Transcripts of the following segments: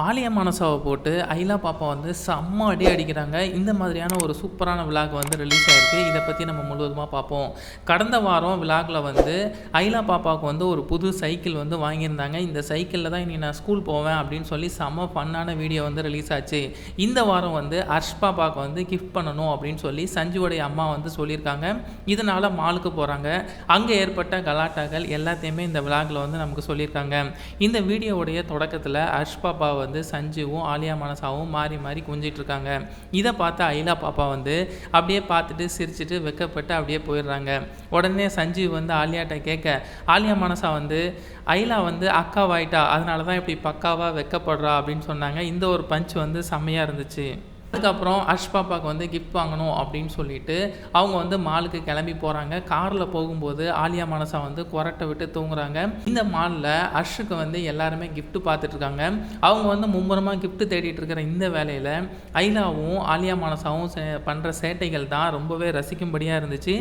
ஆலியா மனசாவை போட்டு ஐலா பாப்பா வந்து செம்ம அடி அடிக்கிறாங்க. இந்த மாதிரியான ஒரு சூப்பரான விலாக் வந்து ரிலீஸ் ஆகிருக்கு இதை பற்றி நம்ம முழுவதுமாக பார்ப்போம் கடந்த வாரம் விழாக்கில் வந்து ஐலா பாப்பாவுக்கு வந்து ஒரு புது சைக்கிள் வந்து வாங்கியிருந்தாங்க. இந்த சைக்கிளில் தான் இனி நான் ஸ்கூல் போவேன் அப்படின்னு சொல்லி செம்ம ஃபன்னான வீடியோ வந்து ரிலீஸ் ஆச்சு. இந்த வாரம் வந்து ஹர்ஷ் பாப்பாவுக்கு வந்து கிஃப்ட் பண்ணணும் அப்படின்னு சொல்லி சஞ்சுவோடைய அம்மா வந்து சொல்லியிருக்காங்க. இதனால் மாலுக்கு போகிறாங்க அங்கே ஏற்பட்ட கலாட்டாக்கள் எல்லாத்தையுமே இந்த விழாக்கில் வந்து நமக்கு சொல்லியிருக்காங்க. இந்த வீடியோவுடைய தொடக்கத்தில் ஹர்ஷ் பாப்பா வந்து சஞ்சுவும் ஆலியா மனசாவும் மாறி மாறி குஞ்சிகிட்ருக்காங்க இதை பார்த்து ஐலா பாப்பா வந்து அப்படியே பார்த்துட்டு சிரிச்சுட்டு வெக்கப்பட்டு அப்படியே போயிடுறாங்க. உடனே சஞ்சீவ் வந்து ஆலியாட்ட கேட்க ஆலியா மனசா வந்து ஐலா வந்து அக்காவாயிட்டா? அதனால தான் இப்படி பக்காவாக வெக்கப்படுறா? அப்படின்னு சொன்னாங்க. இந்த ஒரு பஞ்ச் வந்து செம்மையாக இருந்துச்சு. அதுக்கப்புறம் அஷ் பாப்பாவுக்கு வந்து கிஃப்ட் வாங்கணும் அப்படின்னு சொல்லிட்டு அவங்க வந்து மாலுக்கு கிளம்பி போகிறாங்க காரில் போகும்போது ஆலியா மனசா வந்து குரட்டை விட்டு தூங்குறாங்க. இந்த மாலில் அஷுக்கு வந்து எல்லாருமே கிஃப்ட் பார்த்துட்ருக்காங்க அவங்க வந்து மும்முரமாக கிஃப்ட் தேடிட்டு இருக்கிற இந்த வேலையில் ஐலாவும் ஆலியா மனசாவும் பண்ணுற சேட்டைகள் தான் ரொம்பவே ரசிக்கும்படியாக இருந்துச்சு.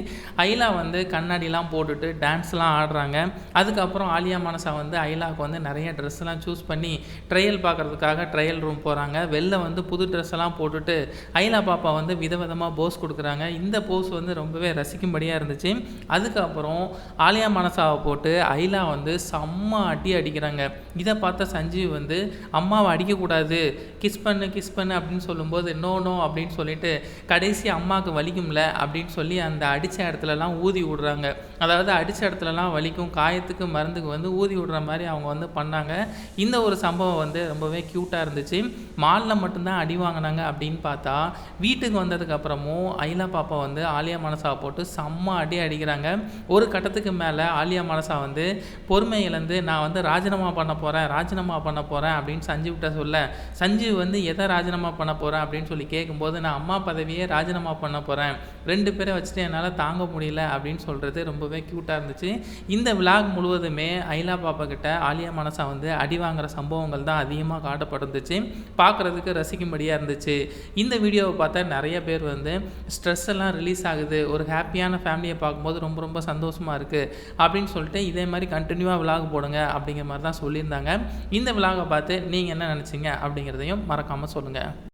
ஐலா வந்து கண்ணாடிலாம் போட்டுட்டு டான்ஸ்லாம் ஆடுறாங்க. அதுக்கப்புறம் ஆலியா மனசா வந்து ஐலாவுக்கு வந்து நிறைய ட்ரெஸ்லாம் சூஸ் பண்ணி ட்ரையல் பார்க்குறதுக்காக ட்ரையல் ரூம் போகிறாங்க வெளில வந்து புது ட்ரெஸ் எல்லாம் போட்டு சொல்லிட்டு ஐலா பாப்பா வந்து விதவிதமாக போஸ் கொடுக்குறாங்க. இந்த போஸ் வந்து ரொம்பவே ரசிக்கும்படியாக இருந்துச்சு. அதுக்கப்புறம் ஆலியா மனசாவை போட்டு ஐலா வந்து செம்ம அடி அடிக்கிறாங்க. இதை பார்த்த சஞ்சீவ் வந்து அம்மாவை அடிக்கக்கூடாது. கிஸ் பண்ணு கிஸ் பண்ணு அப்படின்னு சொல்லும்போது நோ நோ அப்படின்னு சொல்லிட்டு கடைசி அம்மாவுக்கு வலிக்கும்ல அப்படின்னு சொல்லி அந்த அடித்த இடத்துலலாம் ஊதி விடுறாங்க. அதாவது அடித்த இடத்துலலாம் வலிக்கும் காயத்துக்கு மருந்துக்கு வந்து ஊதி விடுற மாதிரி அவங்க வந்து பண்ணாங்க. இந்த ஒரு சம்பவம் வந்து ரொம்பவே க்யூட்டாக இருந்துச்சு. மாலில் மட்டும்தான் அடி வாங்கினாங்க அப்படின்னு அப்படின்னு பார்த்தா வீட்டுக்கு வந்ததுக்கப்புறமும் ஐலா பாப்பா வந்து ஆலியா மனசா போட்டு செம்ம அடி அடிக்கிறாங்க. ஒரு கட்டத்துக்கு மேலே ஆலியா மனசா வந்து பொறுமை இழந்து நான் வந்து ராஜினாமா பண்ண போகிறேன் ராஜினாமா பண்ண போகிறேன் அப்படின்னு சஞ்சீவ்கிட்ட சொல்ல. சஞ்சீவ் வந்து எதை ராஜினாமா பண்ண போகிறேன் அப்படின்னு சொல்லி கேட்கும்போது நான் அம்மா பதவியே ராஜினாமா பண்ண போகிறேன் ரெண்டு பேரை வச்சுட்டு என்னால் தாங்க முடியல அப்படின்னு சொல்கிறது ரொம்பவே க்யூட்டாக இருந்துச்சு. இந்த விலாக் முழுவதுமே ஐலா பாப்பா கிட்ட ஆலியா மனசா வந்து அடி வாங்குகிற சம்பவங்கள் தான் அதிகமாக காட்டப்பட்டிருந்துச்சு. பார்க்குறதுக்கு ரசிக்கும்படியாக இருந்துச்சு. இந்த வீடியோவை பார்த்தா நிறைய பேர் வந்து ஸ்ட்ரெஸ் எல்லாம் ரிலீஸ் ஆகுது ஒரு ஹாப்பியான ஃபேமிலியை பார்க்கும்போது ரொம்ப ரொம்ப சந்தோஷமாக இருக்குது அப்படின்னு சொல்லிட்டு இதே மாதிரி கண்டினியூவாக விலாக் போடுங்க அப்படிங்கிற மாதிரி தான் சொல்லியிருந்தாங்க. இந்த விலாகை பார்த்து நீங்கள் என்ன நினச்சிங்க அப்படிங்கிறதையும் மறக்காமல் சொல்லுங்கள்